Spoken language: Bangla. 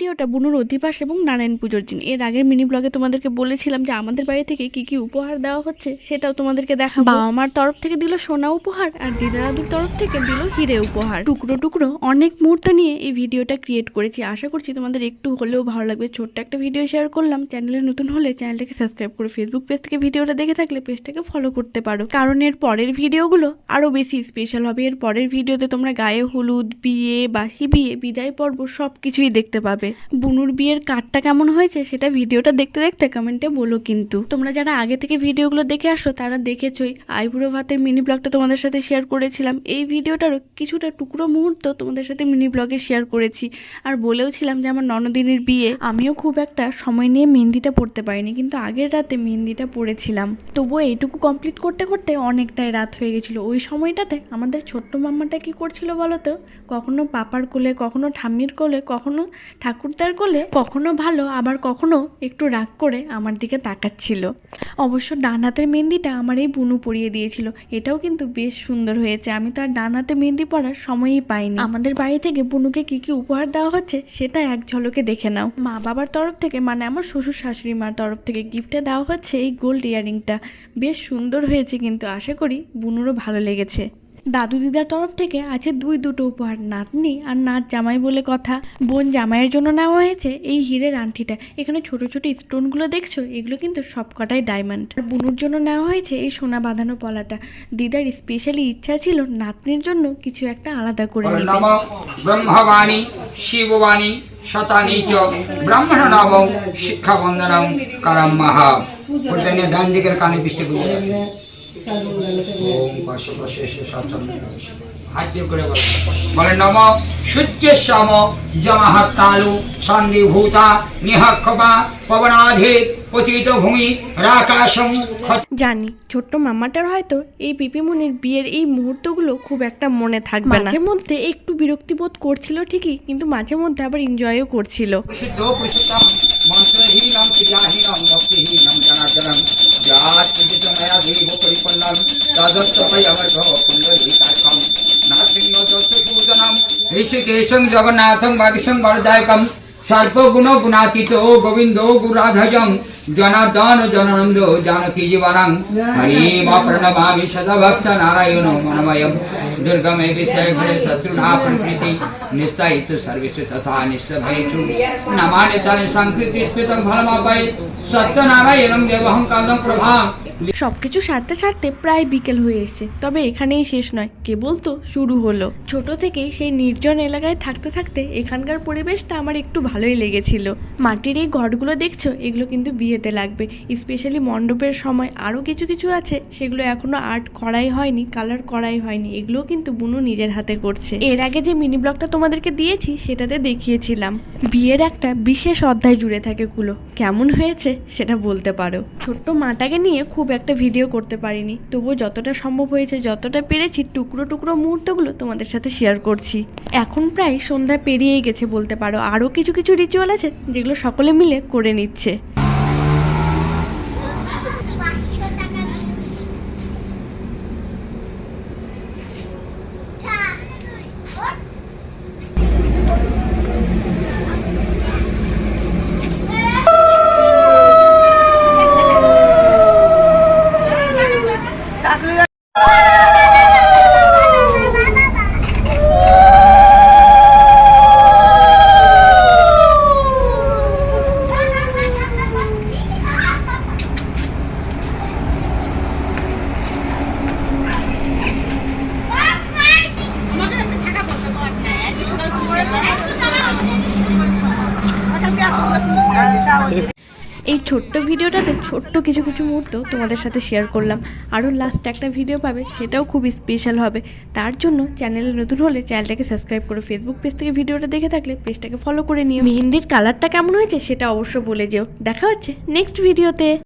ভিডিওটা বুনুর অধিবাস এবং নারায়ণ পুজোর দিন। এর আগের মিনি ব্লগে তোমাদেরকে বলেছিলাম যে আমাদের বাড়ি থেকে কি কি উপহার দেওয়া হচ্ছে সেটাও তোমাদেরকে দেখা বাবা মার তরফ থেকে দিল সোনা উপহার আর দিদা দাদুর তরফ থেকে দিল হিরে উপহার। টুকরো টুকরো অনেক মুহূর্ত নিয়ে এই ভিডিওটা ক্রিয়েট করেছি। আশা করছি তোমাদের একটু হলেও ভালো লাগবে। ছোট্ট একটা ভিডিও শেয়ার করলাম। চ্যানেলে নতুন হলে চ্যানেলটাকে সাবস্ক্রাইব করে ফেসবুক পেজ থেকে ভিডিওটা দেখে থাকলে পেজটাকে ফলো করতে পারো। কারণ এর পরের ভিডিওগুলো আরও বেশি স্পেশাল হবে। এর পরের ভিডিওতে তোমরা গায়ে হলুদ বিয়ে বাসি বিয়ে বিদায় পর্ব সব কিছুই দেখতে পাবে। বুনুর বিয়ের কার্ডটা কেমন হয়েছে সেটা ভিডিওটা দেখতে দেখতে কমেন্টে বলো কিন্তু। তোমরা যারা আগে থেকে ভিডিওগুলো দেখে আসো তারা দেখেছই। আইবুড়ো ভাতের মিনি ব্লগটা তোমাদের সাথে শেয়ার করেছিলাম। এই ভিডিওটারও কিছুটা টুকরো মুহূর্ত তোমাদের সাথে মিনি ব্লগে শেয়ার করেছি। আর বলেও ছিলাম যে আমার ননদিনের বিয়ে। আমিও খুব একটা সময় নিয়ে মেহেন্দিটা পড়তে পারিনি, কিন্তু আগের রাতে মেহেন্দিটা পড়েছিলাম। তবুও এইটুকু কমপ্লিট করতে করতে অনেকটাই রাত হয়ে গেছিল। ওই সময়টাতে আমাদের ছোট্ট মাম্মাটা কি করছিল বলো তো? কখনো পাপার কোলে, কখনো ঠাম্মির কোলে, কখনো ঠাকুরদার কোলে কখনো ভালো, আবার কখনো একটু রাগ করে আমার দিকে তাকাচ্ছিল। অবশ্য ডান হাতের মেহেন্দিটা আমার এই বুনু পরিয়ে দিয়েছিল। এটাও কিন্তু বেশ সুন্দর হয়েছে। আমি তো আর ডান হাতে মেহেন্দি পরার সময়ই পাইনি। আমাদের বাড়ি থেকে বুনুকে কি কি উপহার দেওয়া হচ্ছে সেটা এক ঝলকে দেখে নাও। মা বাবার তরফ থেকে মানে আমার শ্বশুর শাশুড়ি মার তরফ থেকে গিফটে দেওয়া হচ্ছে এই গোল্ড ইয়ারিংটা বেশ সুন্দর হয়েছে কিন্তু আশা করি বুনুরও ভালো লেগেছে। দাদু দিদার তরফ থেকে আছে দুই দুটো উপহার নাতনি আর নাত জামাই বলে কথা। বোন জামাইয়ের জন্য নেওয়া হয়েছে এই হীরের আংটিটা। এখানে ছোট ছোট স্টোনগুলো দেখছ? এগুলো কিন্তু সবকটাই ডায়মন্ড আর বুনুর জন্য নেওয়া হয়েছে এই সোনা বাঁধানো পলাটা। দিদার স্পেশালি ইচ্ছা ছিল নাতনির জন্য কিছু একটা আলাদা করে নিতে। ব্রহ্মবাণী শিববাণী শতানি চ ব্রাহ্মণ নব শিক্ষা বন্দনম করম মহা। ডান দিকের কানে পিষ্টে ওম পাশে পাশে এসে সপ্তম হাত করে বলে বলে নম সূর্যের সম জমাহাত সন্ধিভূতা নিহক্ষপা পবনাধে পতিত ভূমি রাকাশম জানি ছোট্ট মামাটার হয়তো এই পিপি পিপিমনির বিয়ের এই মুহূর্তগুলো খুব একটা মনে থাকবে না। মাঝে মধ্যে একটু বিরক্তিবোধ করছিল ঠিকই কিন্তু মাঝে মধ্যে আবার এনজয়ও করছিল। প্রসিদ্ধ ऋषिकेश जगन्नाथ बागेशं वरदायकं सर्पगुण गुणातीत गोविन्दो गुराधज जनार्दन जनानन्दो जानकी जीवनं हरिम प्रणमा सदा भक्त नारायण मनमय। दुर्गम विषय घरे शत्रुना प्रकृति, निस्तायित सर्वेषु तथा निष्ठभयेषु नमा संकृति स्फुतं फलमापये सत्यनारायण देवहं कालं प्रभा। প্রভা সবকিছু সারতে সারতে প্রায় বিকেল হয়ে এসছে। তবে এখানেই শেষ নয়, কেবল তো শুরু হলো। ছোট থেকেই সেই নির্জন এলাকায় থাকতে থাকতে এখানকার পরিবেশটা আমার একটু ভালোই লেগেছিল। মাটির এই ঘরগুলো দেখছ, এগুলো কিন্তু বিয়েতে লাগবে। স্পেশালি মণ্ডপের সময় আরও কিছু কিছু আছে, সেগুলো এখনও আর্ট করাই হয়নি, কালার করাই হয়নি এগুলো কিন্তু বুনু নিজের হাতে করছে। এর আগে যে মিনি ব্লগটা তোমাদেরকে দিয়েছি, সেটাতে দেখিয়েছিলাম। বিয়ের একটা বিশেষ অধ্যায় জুড়ে থাকে কুলো। কেমন হয়েছে, সেটা বলতে পারো। ছোট্ট মাটাকে নিয়ে খুব একটা ভিডিও করতে পারিনি। তবুও যতটা সম্ভব হয়েছে, যতটা পেরেছি, টুকরো টুকরো মুহূর্তগুলো তোমাদের সাথে শেয়ার করছি। এখন প্রায় সন্ধ্যা পেরিয়েই গেছে বলতে পারো। আরও কিছু কিছু রিচুয়াল আছে যেগুলো সকলে মিলে করে নিচ্ছে। থাকলে এই ছোট্ট ভিডিওটাতে ছোট্ট কিছু কিছু মুহূর্ত তোমাদের সাথে শেয়ার করলাম। আরও লাস্ট একটা ভিডিও পাবে, সেটাও খুব স্পেশাল হবে। তার জন্য চ্যানেলে নতুন হলে চ্যানেলটাকে সাবস্ক্রাইব করো ফেসবুক পেজ থেকে ভিডিওটা দেখে থাকলে পেজটাকে ফলো করে নিও। মেহেন্দির কালারটা কেমন হয়েছে সেটা অবশ্য বলে যেও। দেখা হচ্ছে নেক্সট ভিডিওতে